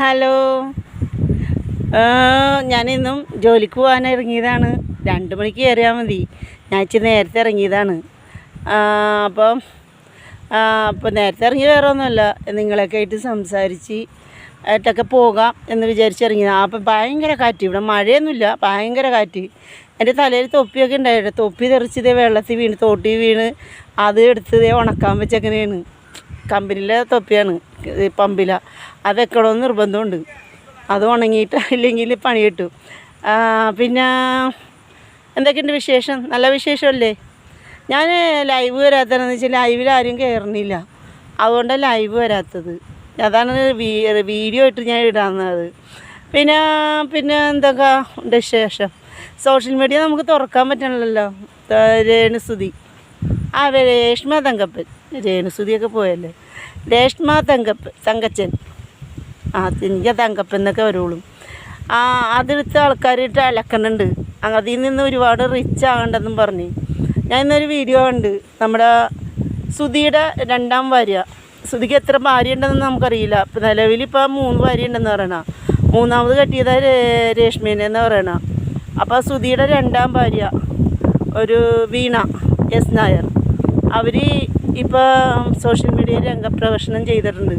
Hello. ഞാനിന്നും ജോലിക്ക് പോകാൻ ഇറങ്ങിയതാണ്. രണ്ട് മണിക്ക് കയറിയാൽ മതി. ഞാൻ ഇച്ചിരി നേരത്തെ ഇറങ്ങിയതാണ്. അപ്പം അപ്പോൾ നേരത്തെ ഇറങ്ങി വേറെ ഒന്നുമല്ല നിങ്ങളൊക്കെ ആയിട്ട് സംസാരിച്ച് ആയിട്ടൊക്കെ പോകാം എന്ന് വിചാരിച്ചിറങ്ങിയതാണ് അപ്പം ഭയങ്കര കാറ്റ്. ഇവിടെ മഴയൊന്നുമില്ല. ഭയങ്കര കാറ്റ്. എന്റെ തലയിൽ തൊപ്പിയൊക്കെ ഉണ്ടായിരുന്നു തൊപ്പി തെറിച്ചതേ വെള്ളത്തിൽ വീണ് തോട്ടി വീണ് അത് എടുത്തതേ ഉണക്കാൻ വെച്ചങ്ങനെയാണ് കമ്പനിയിലെ തൊപ്പിയാണ്. പമ്പില. അത് വെക്കണമെന്ന് നിർബന്ധമുണ്ട്. അത് ഉണങ്ങിയിട്ട് ഇല്ലെങ്കിൽ പണി കിട്ടും. പിന്നെ എന്തൊക്കെയുണ്ട് വിശേഷം? നല്ല വിശേഷമല്ലേ? ഞാൻ ലൈവ് വരാത്തതെന്ന് വെച്ചാൽ ലൈവിൽ ആരും കയറുന്നില്ല. അതുകൊണ്ടാണ് ലൈവ് വരാത്തത്. അതാണ് വീഡിയോ ഇട്ട് ഞാൻ ഇടാവുന്നത് പിന്നെ പിന്നെ എന്തൊക്കെ ഉണ്ട് വിശേഷം? സോഷ്യൽ മീഡിയ നമുക്ക് തുറക്കാൻ പറ്റണല്ലോ രേണുസുതി. ആ രേഷ്മ തങ്കപ്പൻ. രേണുസുതിയൊക്കെ പോയല്ലേ? രേഷ്മ തങ്കപ്പൻ തങ്കച്ചൻ. ആ തിങ്ക തങ്കപ്പൻ എന്നൊക്കെ വരുള്ളൂ. ആ അതെടുത്ത ആൾക്കാരിട്ട് അലക്കണുണ്ട് അതിൽ നിന്ന് ഒരുപാട് റിച്ച് ആകണ്ടെന്നും പറഞ്ഞ്. ഞാൻ ഇന്നൊരു വീഡിയോ ഉണ്ട് നമ്മുടെ സുധിയുടെ രണ്ടാം ഭാര്യ സുധിക്ക് എത്ര ഭാര്യ ഉണ്ടെന്ന് നമുക്കറിയില്ല. ഇപ്പം നിലവിൽ ഇപ്പോൾ മൂന്ന് ഭാര്യ ഉണ്ടെന്ന് പറയണ. മൂന്നാമത് കെട്ടിയത് രേഷ്മേനെ എന്ന് പറയണ. അപ്പോൾ സുധിയുടെ രണ്ടാം ഭാര്യ. ഒരു വീണ എസ് നായർ. അവർ ഇപ്പോൾ സോഷ്യൽ മീഡിയയിൽ രംഗപ്രവേശനം ചെയ്തിട്ടുണ്ട്.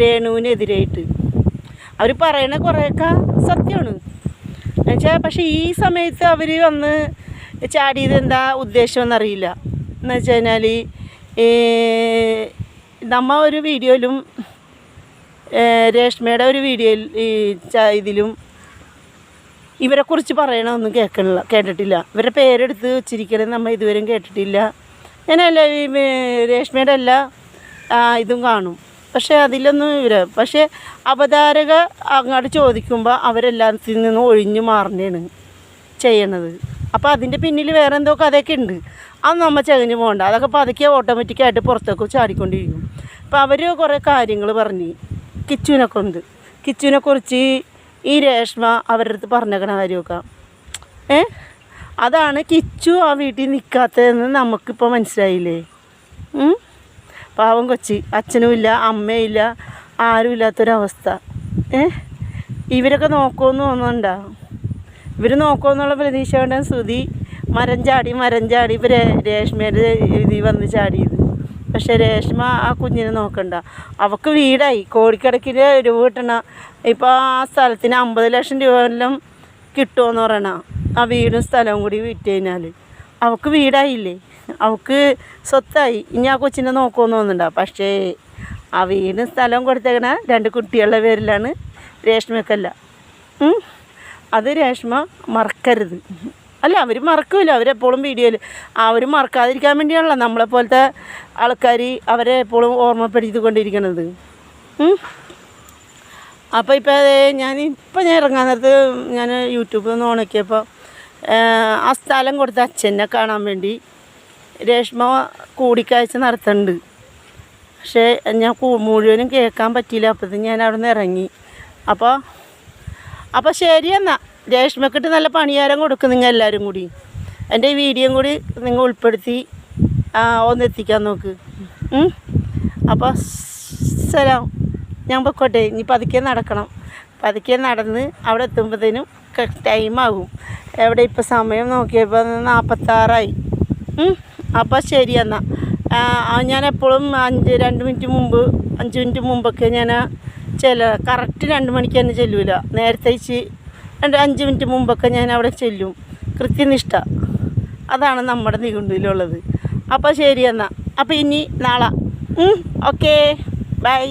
രേണുവിനെതിരായിട്ട്. അവർ പറയണ കുറേയൊക്കെ സത്യമാണ്. എന്നുവെച്ചാൽ പക്ഷേ ഈ സമയത്ത് അവർ വന്ന് ചാടിയത് എന്താ ഉദ്ദേശമെന്നറിയില്ല എന്ന് വെച്ച് കഴിഞ്ഞാൽ നമ്മ ഒരു വീഡിയോയിലും രേഷ്മയുടെ ഒരു വീഡിയോയിൽ ഈ ഇതിലും ഇവരെക്കുറിച്ച് പറയണമൊന്നും കേൾക്കണില്ല കേട്ടിട്ടില്ല. ഇവരുടെ പേരെടുത്ത് വെച്ചിരിക്കണത് നമ്മൾ ഇതുവരെയും കേട്ടിട്ടില്ല. ഞാനല്ല ഈ രേഷ്മയുടെ എല്ലാ ഇതും കാണും. പക്ഷേ അതിലൊന്നും ഇവർ പക്ഷേ അവതാരക അങ്ങോട്ട് ചോദിക്കുമ്പോൾ അവരെല്ലാത്തിൽ നിന്നും ഒഴിഞ്ഞു മാറുന്നതാണ് ചെയ്യണത്. അപ്പോൾ അതിന്റെ പിന്നിൽ വേറെ എന്തോ കഥയൊക്കെ ഉണ്ട് അത് നമ്മൾ ചകഞ്ഞു പോകണ്ട അതൊക്കെ പതുക്കെ ഓട്ടോമാറ്റിക്കായിട്ട് പുറത്തേക്ക് ചാടിക്കൊണ്ടിരിക്കും. അപ്പോൾ അവർ കുറേ കാര്യങ്ങൾ പറഞ്ഞ് കിച്ചുവിനെ കൊണ്ട്. കിച്ചുവിനെ കുറിച്ച് ഈ രേഷ്മ അവരുടെ അടുത്ത് പറഞ്ഞേക്കണ കാര്യമൊക്കെ. ഏ? അതാണ് കിച്ചു ആ വീട്ടിൽ നിൽക്കാത്തതെന്ന് നമുക്കിപ്പോൾ മനസ്സിലായില്ലേ? പാവം കൊച്ചി. അച്ഛനുമില്ല അമ്മയില്ല ആരുമില്ലാത്തൊരവസ്ഥ ഏ? ഇവരൊക്കെ നോക്കുമെന്ന് തോന്നുന്നുണ്ടോ? ഇവർ നോക്കുമെന്നുള്ള പ്രതീക്ഷ കൊണ്ട് ശ്രുതി മരം ചാടി മരം ചാടി ഇവർ രേഷ്മയുടെ ഇതിൽ വന്ന് ചാടിയത്. പക്ഷേ രേഷ്മ ആ കുഞ്ഞിനെ നോക്കണ്ട. അവൾക്ക് വീടായി. കോടിക്കണക്കിന് രൂപ കിട്ടണ. ഇപ്പോൾ ആ സ്ഥലത്തിന് അമ്പത് ലക്ഷം രൂപ എല്ലാം കിട്ടുമെന്ന് പറയണ. ആ വീടും സ്ഥലവും കൂടി വിറ്റ് കഴിഞ്ഞാൽ അവൾക്ക് വീടായില്ലേ? അവൾക്ക് സ്വത്തായി. ഇനി ആ കൊച്ചിനെ നോക്കുമെന്ന് തോന്നുന്നുണ്ടോ? പക്ഷേ ആ വീടും സ്ഥലവും കൊടുത്തേക്കണ രണ്ട് കുട്ടികളുടെ പേരിലാണ് രേഷ്മക്കല്ല. അത് രേഷ്മ മറക്കരുത്. അല്ല അവർ മറക്കില്ല അവരെപ്പോഴും വീഡിയോയിൽ അവർ മറക്കാതിരിക്കാൻ വേണ്ടിയാണല്ലോ നമ്മളെപ്പോലത്തെ ആൾക്കാർ അവരെ എപ്പോഴും ഓർമ്മപ്പെടുത്തിക്കൊണ്ടിരിക്കണത്. അപ്പോൾ ഇപ്പോൾ ഞാൻ ഇപ്പോൾ ഞാൻ ഇറങ്ങാൻ നേരത്ത് ഞാൻ യൂട്യൂബിൽ നിന്ന് ഓണക്കിയപ്പോൾ ആ സ്ഥലം കൊടുത്ത അച്ഛനെ കാണാൻ വേണ്ടി രേഷ്മ കൂടിക്കാഴ്ച നടത്തുന്നുണ്ട് പക്ഷേ ഞാൻ മുഴുവനും കേൾക്കാൻ പറ്റിയില്ല. അപ്പോഴത്തേക്കും ഞാൻ അവിടെ നിന്ന് ഇറങ്ങി. അപ്പോൾ അപ്പോൾ ശരി എന്നാൽ രേഷ്മക്കിട്ട് നല്ല പണിയാരം കൊടുക്കും നിങ്ങൾ എല്ലാവരും കൂടി. എന്റെ ഈ വീഡിയോയും കൂടി നിങ്ങൾ ഉൾപ്പെടുത്തി ഒന്നെത്തിക്കാൻ നോക്ക്. അപ്പോൾ സലാം. ഞാൻ പൊക്കോട്ടെ. ഇനി പതുക്കെ നടക്കണം. പതുക്കെ നടന്ന് അവിടെ എത്തുമ്പോഴത്തേനും ടൈമാകും. എവിടെ ഇപ്പോൾ സമയം നോക്കിയപ്പോൾ നാൽപ്പത്താറായി അപ്പോൾ ശരി എന്നാൽ ഞാൻ എപ്പോഴും അഞ്ച് രണ്ട് മിനിറ്റ് മുമ്പ് അഞ്ച് മിനിറ്റ് മുമ്പൊക്കെ ഞാൻ ചെല്ല കറക്റ്റ് രണ്ട് മണിക്ക് തന്നെ ചെല്ലൂല. നേരത്തെ രണ്ട് അഞ്ച് മിനിറ്റ് മുമ്പൊക്കെ ഞാൻ അവിടെ ചെല്ലും. കൃത്യനിഷ്ഠ. അതാണ് നമ്മുടെ നിഘണ്ടുവിലുള്ളത് അപ്പോൾ ശരി എന്നാൽ അപ്പോൾ ഇനി നാളെ. ഓക്കേ. ബൈ.